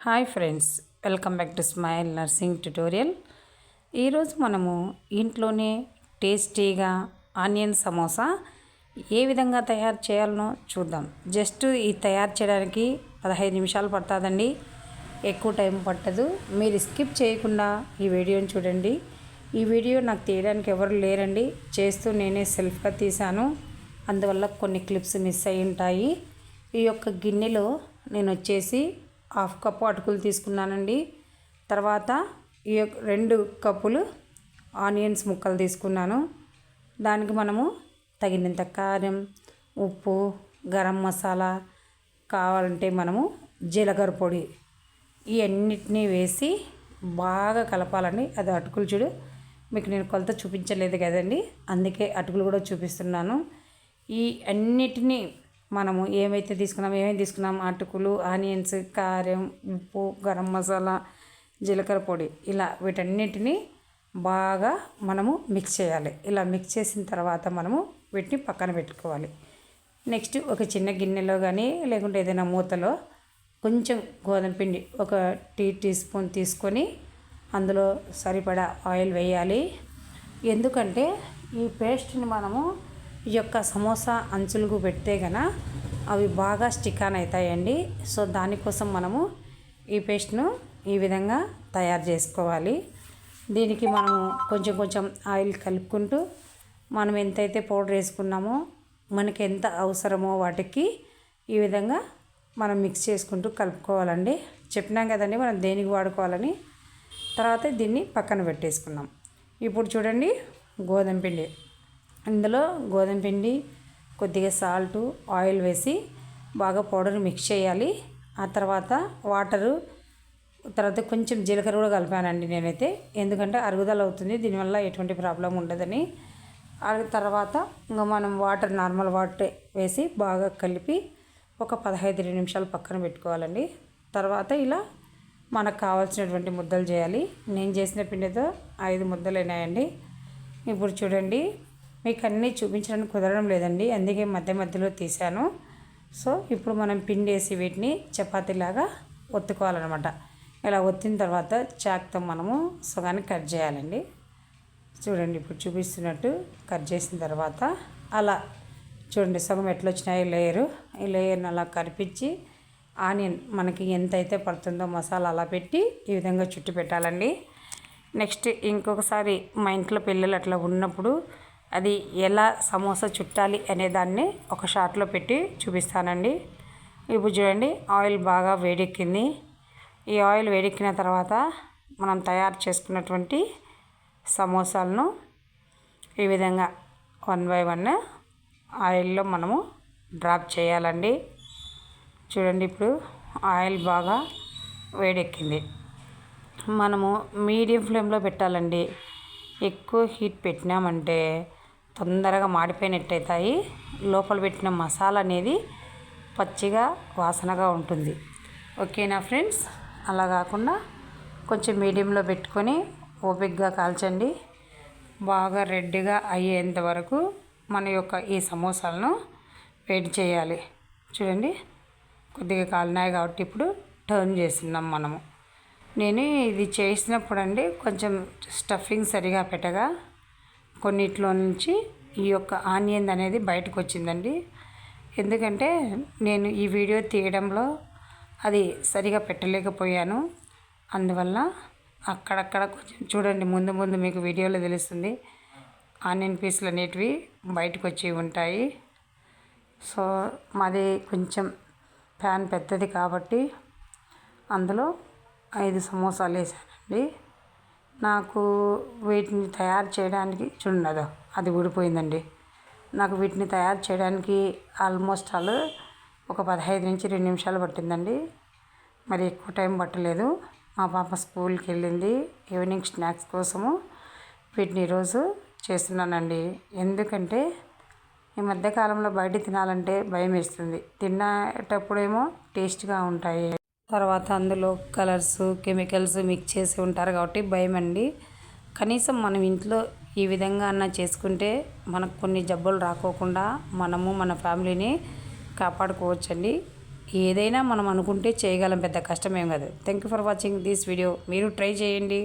Hi friends welcome back to smile nursing tutorial. ఈరోజు మనము ఇంట్లోనే టేస్టీగా ఆనియన్ సమోసా ఏ విధంగా తయారు చేయాలనో చూద్దాం. జస్ట్ ఈ తయారు చేయడానికి పదహైదు నిమిషాలు పడుతుందండి. ఎక్కువ టైం పట్టదు. మీరు స్కిప్ చేయకుండా ఈ వీడియోని చూడండి. ఈ వీడియో నాకు తీయడానికి ఎవరు లేరండి. చేస్తూ నేనే సెల్ఫ్గా తీశాను. అందువల్ల కొన్ని క్లిప్స్ మిస్ అయి ఉంటాయి. ఈ యొక్క గిన్నెలో నేను వచ్చేసి హాఫ్ కప్పు అటుకులు తీసుకున్నానండి. తర్వాత ఈ యొక్క రెండు కప్పులు ఆనియన్స్ ముక్కలు తీసుకున్నాను. దానికి మనము తగినంత కారం ఉప్పు గరం మసాలా కావాలంటే మనము జీలకర్ర పొడి ఈ అన్నిటినీ వేసి బాగా కలపాలండి. అది అటుకులు చూడు మీకు నేను కొలత చూపించలేదు కదండి. అందుకే అటుకులు కూడా చూపిస్తున్నాను. ఈ అన్నిటినీ మనము ఏమైతే తీసుకున్నాం ఏమేమి తీసుకున్నాం అటుకులు ఆనియన్స్ కారం ఉప్పు గరం మసాలా జీలకర్ర పొడి ఇలా వీటన్నిటిని బాగా మనము మిక్స్ చేయాలి. ఇలా మిక్స్ చేసిన తర్వాత మనము వీటిని పక్కన పెట్టుకోవాలి. నెక్స్ట్ ఒక చిన్న గిన్నెలో కానీ లేకుంటే ఏదైనా మూతలో కొంచెం గోధుమ పిండి ఒక టీ టీ స్పూన్ తీసుకొని అందులో సరిపడా ఆయిల్ వేయాలి. ఎందుకంటే ఈ పేస్ట్ని మనము ఈ యొక్క సమోసా అంచులకు పెడితే గన అవి బాగా స్టిక్ ఆన్ అవుతాయండి. సో దానికోసం మనము ఈ పేస్ట్ను ఈ విధంగా తయారు చేసుకోవాలి. దీనికి మనము కొంచెం కొంచెం ఆయిల్ కలుపుకుంటూ మనం ఎంతైతే పౌడర్ వేసుకున్నామో మనకి ఎంత అవసరమో వాటికి ఈ విధంగా మనం మిక్స్ చేసుకుంటూ కలుపుకోవాలండి. చెప్పినాం కదండి మనం దేనికి వాడుకోవాలని? తర్వాత దీన్ని పక్కన పెట్టేసుకున్నాం ఇప్పుడు చూడండి గోధుమ పిండి. ఇందులో గోధుమ పిండి కొద్దిగా సాల్టు ఆయిల్ వేసి బాగా పౌడర్ మిక్స్ చేయాలి. ఆ తర్వాత వాటరు తర్వాత కొంచెం జీలకర్ర కూడా కలిపానండి నేనైతే. ఎందుకంటే అరుగుదల అవుతుంది దీనివల్ల ఎటువంటి ప్రాబ్లం ఉండదని. ఆ తర్వాత ఇంకా మనం వాటర్ నార్మల్ వాటర్ వేసి బాగా కలిపి ఒక పదహైదు నిమిషాలు పక్కన పెట్టుకోవాలండి. తర్వాత ఇలా మనకు కావాల్సినటువంటి ముద్దలు చేయాలి. నేను చేసిన పిండితో ఐదు ముద్దలు అయినాయండి. ఇప్పుడు చూడండి. మీకు అన్నీ చూపించడానికి కుదరడం లేదండి. అందుకే మధ్య మధ్యలో తీశాను. సో ఇప్పుడు మనం పిండి వేసి వీటిని చపాతీలాగా ఒత్తుకోవాలన్నమాట. ఇలా ఒత్తిన తర్వాత చాక్తో మనము సగాన్ని కట్ చేయాలండి. చూడండి ఇప్పుడు చూపిస్తున్నట్టు కట్ చేసిన తర్వాత అలా చూడండి సగం ఎట్లా వచ్చినాయి లేయరు. ఈ లేయర్ని అలా కరిపించి ఆనియన్ మనకి ఎంత అయితే పడుతుందో మసాలా అలా పెట్టి ఈ విధంగా చుట్టి పెట్టాలండి. నెక్స్ట్ ఇంకొకసారి మా ఇంట్లో పిల్లలు అట్లా ఉన్నప్పుడు అది ఎలా సమోసా చుట్టాలి అనే దాన్ని ఒక షార్ట్లో పెట్టి చూపిస్తానండి. ఇప్పుడు చూడండి ఆయిల్ బాగా వేడెక్కింది. ఈ ఆయిల్ వేడెక్కిన తర్వాత మనం తయారు చేసుకున్నటువంటి సమోసాలను ఈ విధంగా వన్ బై వన్ ఆయిల్లో మనము డ్రాప్ చేయాలండి. చూడండి ఇప్పుడు ఆయిల్ బాగా వేడెక్కింది. మనము మీడియం ఫ్లేమ్లో పెట్టాలండి. ఎక్కువ హీట్ పెట్టినామంటే తొందరగా మాడిపోయినట్టు అవుతాయి లోపల పెట్టిన మసాలా అనేది పచ్చిగా వాసనగా ఉంటుంది. ఓకేనా ఫ్రెండ్స్? అలా కాకుండా కొంచెం మీడియంలో పెట్టుకొని ఓపిక్గా కాల్చండి. బాగా రెడ్గా అయ్యేంత వరకు మన యొక్క ఈ సమోసాలను వేడి చేయాలి. చూడండి కొద్దిగా కాలినాయి కాబట్టి ఇప్పుడు టర్న్ చేస్తున్నాం మనము. నేను ఇది చేసినప్పుడు అండి కొంచెం స్టఫింగ్ సరిగా పెట్టగా కొన్నిట్లో నుంచి ఈ యొక్క ఆనియన్ అనేది బయటకు వచ్చిందండి ఎందుకంటే నేను ఈ వీడియో తీయడంలో అది సరిగా పెట్టలేకపోయాను. అందువల్ల అక్కడక్కడ కొంచెం చూడండి ముందు ముందు మీకు వీడియోలో తెలుస్తుంది. ఆనియన్ పీసులు అనేటివి బయటకు వచ్చి ఉంటాయి. సో మాది కొంచెం ప్యాన్ పెద్దది కాబట్టి అందులో ఐదు సమోసాలు వేసానండి. నాకు వీటిని తయారు చేయడానికి చూడదు అది ఊడిపోయిందండి. నాకు వీటిని తయారు చేయడానికి ఆల్మోస్ట్ ఆల్ ఒక పదహైదు నుంచి రెండు నిమిషాలు పట్టిందండి. మరి ఎక్కువ టైం పట్టలేదు. మా పాప స్కూల్కి వెళ్ళింది. ఈవినింగ్ స్నాక్స్ కోసము వీటిని ఈరోజు చేస్తున్నానండి. ఎందుకంటే ఈ మధ్యకాలంలో బయట తినాలంటే భయం వేస్తుంది. తినేటప్పుడేమో టేస్ట్గా ఉంటాయి. తర్వాత అందులో కలర్స్ కెమికల్స్ మిక్స్ చేసి ఉంటారు కాబట్టి భయం అండి. కనీసం మనం ఇంట్లో ఈ విధంగా అన్న చేసుకుంటే మనకు కొన్ని జబ్బులు రాకోకుండా మనము మన ఫ్యామిలీని కాపాడుకోవచ్చండి. ఏదైనా మనం అనుకుంటే చేయగలం పెద్ద కష్టమేం కాదు. Thank you for watching this video. మీరు ట్రై చేయండి.